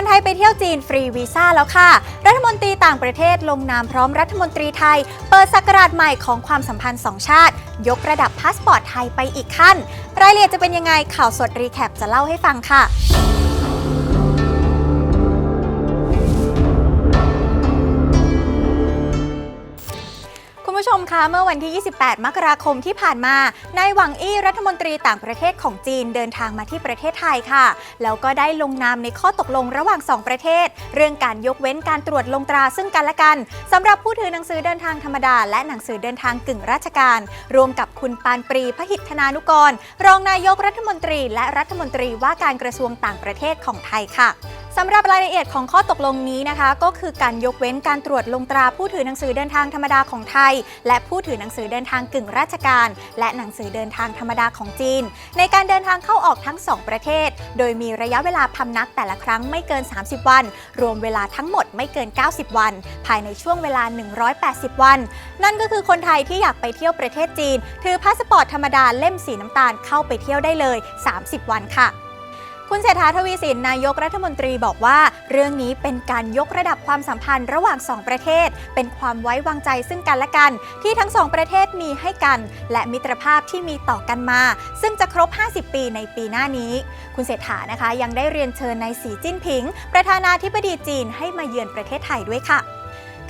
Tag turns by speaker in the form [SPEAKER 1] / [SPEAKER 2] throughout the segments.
[SPEAKER 1] คนไทยไปเที่ยวจีนฟรีวีซ่าแล้วค่ะ รัฐมนตรีต่างประเทศลงนามพร้อมรัฐมนตรีไทย เปิดสักราชใหม่ของความสัมพันธ์สองชาติ ยกระดับพาสปอร์ตไทยไปอีกขั้น รายละเอียดจะเป็นยังไงข่าวสดรีแคปจะเล่าให้ฟังค่ะ ผู้ชมคะเมื่อวันที่ 28 มกราคมที่ผ่านมา นายหวังอี้รัฐมนตรีต่างประเทศของจีนเดินทางมาที่ประเทศไทยค่ะ แล้วก็ได้ลงนามในข้อตกลงระหว่าง 2 ประเทศ เรื่องการยกเว้นการตรวจลงตราซึ่งกันและกันสำหรับผู้ถือหนังสือเดินทางธรรมดา และหนังสือเดินทางกึ่งราชการ รวมกับคุณปานปรีพหิทธนานุกร รองนายกรัฐมนตรี และรัฐมนตรีว่าการกระทรวงต่างประเทศของไทยค่ะ สำหรับรายละเอียดของข้อตกลงนี้นะคะ ก็คือการยกเว้นการตรวจลงตราผู้ถือหนังสือเดินทางธรรมดาของไทย และผู้ถือหนังสือเดินทางกึ่งราชการ และหนังสือเดินทางธรรมดาของจีน ในการเดินทางเข้าออกทั้ง 2 ประเทศ โดยมีระยะเวลาพำนักแต่ละครั้งไม่เกิน 30 วัน รวมเวลาทั้งหมดไม่เกิน 90 วัน ภายในช่วงเวลา 180 วัน นั่นก็คือคนไทยที่อยากไปเที่ยวประเทศจีน ถือพาสปอร์ตธรรมดาเล่มสีน้ำตาลเข้าไปเที่ยวได้เลย 30 วันค่ะ คุณเศรษฐาทวีสินนายกรัฐมนตรีบอกว่า เรื่องนี้เป็นการยกระดับความสัมพันธ์ระหว่าง 2 ประเทศ เป็นความไว้วางใจซึ่งกันและกัน ที่ทั้งสองประเทศมีให้กัน และมิตรภาพที่มีต่อกันมา ซึ่งจะครบ 50 ปีในปีหน้านี้ คุณเศรษฐานะคะยังได้เรียนเชิญนายสีจิ้นผิง ประธานาธิบดีจีนให้มาเยือนประเทศไทยด้วยค่ะ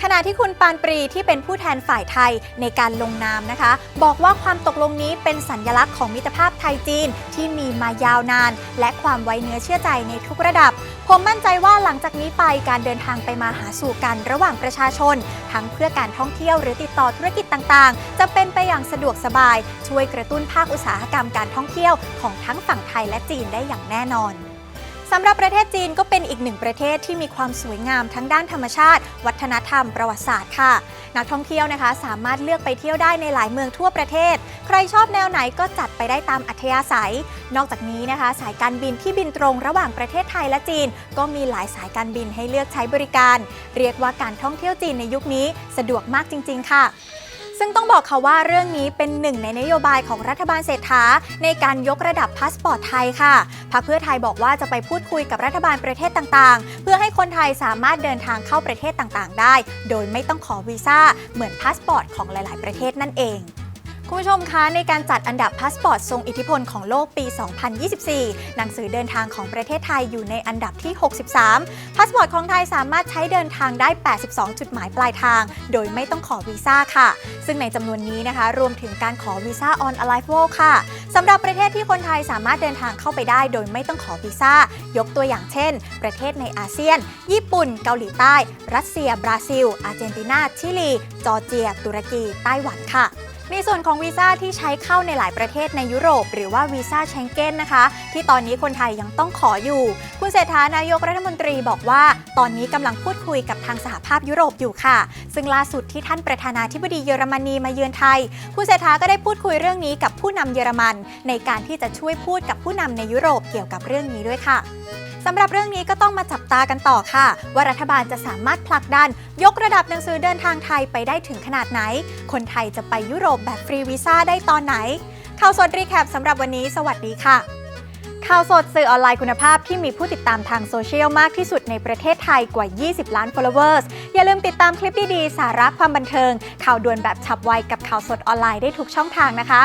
[SPEAKER 1] ขณะที่คุณปานปรีที่เป็นผู้แทนฝ่ายไทยในการลงนามนะคะ บอกว่าความตกลงนี้เป็นสัญลักษณ์ของมิตรภาพไทยจีนที่มีมายาวนาน และความไว้เนื้อเชื่อใจในทุกระดับ ผมมั่นใจว่าหลังจากนี้ไปการเดินทางไปมาหาสู่กันระหว่างประชาชน ทั้งเพื่อการท่องเที่ยวหรือติดต่อธุรกิจต่างๆ จะเป็นไปอย่างสะดวกสบาย ช่วยกระตุ้นภาคอุตสาหกรรมการท่องเที่ยวของทั้งฝั่งไทยและจีนได้อย่างแน่นอน สำหรับประเทศจีนก็เป็นอีกหนึ่งประเทศที่มีความสวยงามทั้งด้านธรรมชาติ วัฒนธรรม ประวัติศาสตร์ค่ะ นักท่องเที่ยวนะคะ สามารถเลือกไปเที่ยวได้ในหลายเมืองทั่วประเทศ ใครชอบแนวไหนก็จัดไปได้ตามอัธยาศัย นอกจากนี้นะคะ สายการบินที่บินตรงระหว่างประเทศไทยและจีน ก็มีหลายสายการบินให้เลือกใช้บริการ เรียกว่าการท่องเที่ยวจีนในยุคนี้สะดวกมากจริง ๆ ค่ะ ซึ่งต้องบอกค่ะว่าเรื่องนี้เป็นหนึ่งในนโยบายของรัฐบาลเศรษฐาในการยกระดับพาสปอร์ตไทยค่ะพรรคเพื่อไทยบอกว่าจะไปพูดคุยกับรัฐบาลประเทศต่างๆ เพื่อให้คนไทยสามารถเดินทางเข้าประเทศต่างๆ ได้ โดยไม่ต้องขอวีซ่าเหมือนพาสปอร์ตของหลาย ๆ ประเทศนั่นเอง คุณผู้ชมคะในการจัดอันดับพาสปอร์ตทรงอิทธิพลของโลกปี 2024 หนังสือเดินทางของประเทศไทยอยู่ในอันดับที่ 63 พาสปอร์ตของไทยสามารถใช้เดินทางได้ 82 จุดหมายปลายทาง โดยไม่ต้องขอวีซ่าค่ะ ซึ่งในจำนวนนี้นะคะ รวมถึงการขอวีซ่า on arrival ค่ะสำหรับประเทศที่คนไทยสามารถเดินทางเข้าไปได้ โดยไม่ต้องขอวีซ่า ยกตัวอย่างเช่น ประเทศในอาเซียน ญี่ปุ่น เกาหลีใต้ รัสเซีย บราซิล อาร์เจนตินา ชิลี จอร์เจีย ตุรกี ไต้หวันค่ะ ในส่วนของวีซ่าที่ใช้เข้าในหลายประเทศในยุโรป หรือว่าวีซ่าเชงเก้นนะคะ ที่ตอนนี้คนไทยยังต้องขออยู่ คุณเศรษฐานายกรัฐมนตรีบอกว่า ตอนนี้กำลังพูดคุยกับทางสหภาพยุโรปอยู่ค่ะ ซึ่งล่าสุดที่ท่านประธานาธิบดีเยอรมนีมาเยือนไทย คุณเศรษฐาก็ได้พูดคุยเรื่องนี้กับผู้นำเยอรมัน ในการที่จะช่วยพูดกับผู้นำในยุโรปเกี่ยวกับเรื่องนี้ด้วยค่ะ สำหรับเรื่องนี้ก็ต้องมาจับตากันต่อค่ะ ว่ารัฐบาลจะสามารถผลักดัน ยกระดับหนังสือเดินทางไทยไปได้ถึงขนาดไหน คนไทยจะไปยุโรปแบบฟรีวีซ่าได้ตอนไหน ข่าวสดรีแคปสำหรับวันนี้ สวัสดีค่ะข่าวสดสื่อออนไลน์คุณภาพที่มีผู้ติดตามทางโซเชียลมากที่สุดในประเทศไทยกว่า 20 ล้าน followers อย่าลืมติดตามคลิปดีๆ สาระความบันเทิง ข่าวด่วนแบบฉับไวกับข่าวสดออนไลน์ได้ทุกช่องทางนะคะ